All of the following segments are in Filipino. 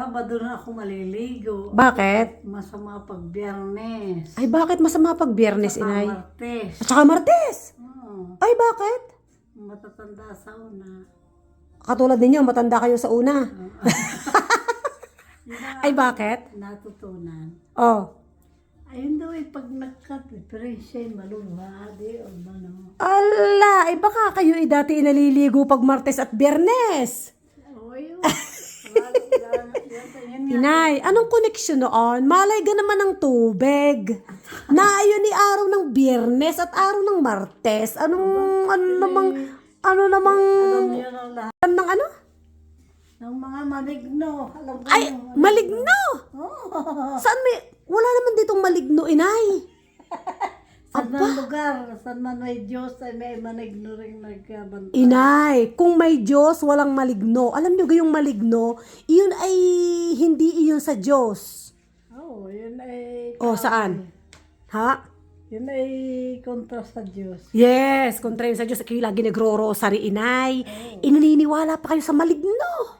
Sabado na ako maliligo. Bakit? Masama pag biyernes. Ay, bakit masama pag biyernes, Saka inay? Martes. At saka martes. Oo. Ay, bakit? matatanda sa una. Katulad ninyo, matanda kayo sa una. Ay, bakit? natutunan. Oh. Ayun daw eh, pag nagka-differentiate, maluha, di o ano. Ala, ay baka kayo ay dati naliligo pag martes at biyernes. Oo, yun. Wala, yan, yan, yan nga. Inay, anong koneksyon noon? Malay ka naman ng tubig. Na ayun ni araw ng biyernes at araw ng martes. Anong, ano namang, ano namang, lahat ng ano? ng mga maligno. Alam ko Ay, maligno! Oo. Saan may, wala naman ditong maligno, inay. Sa man may Diyos, ay may maligno rin nagkabanta. Inay, kung may Diyos, walang maligno. Alam niyo yung maligno, iyon ay hindi iyon sa Diyos. Oo, yun ay... O, saan? Ha? Yun ay kontra sa Diyos. Yes, kontra yun sa Diyos. Kayo lagi nagro-rosary, inay. Inaniniwala pa kayo sa maligno.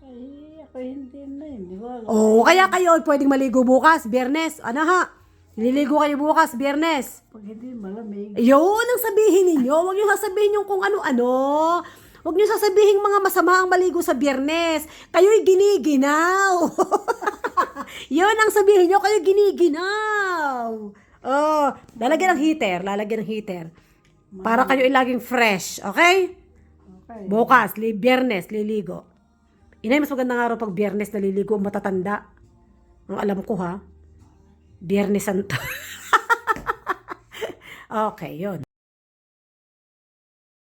Ay, ako hindi na, hindi wala. Oh, kaya kayo pwedeng maligo bukas, biyernes. Ano ha? Nililigo kayo bukas, biyernes. Pag hindi malamig. Yun ang sabihin ninyo. Huwag niyo sasabihin yung kung ano-ano. Huwag niyo sasabihin mga masama ang maligo sa biyernes. Kayo'y giniginaw. Yun ang sabihin niyo, kayo giniginaw. Oh, lalagyan ng heater, lalagyan ng heater. Para kayo ay laging fresh, okay? Okay. Bukas, li biyernes, liligo. Inay, mas magandang araw pag biyernes naliligo, matatanda. Ang alam ko ha. Biyernes Santo. okay, yun.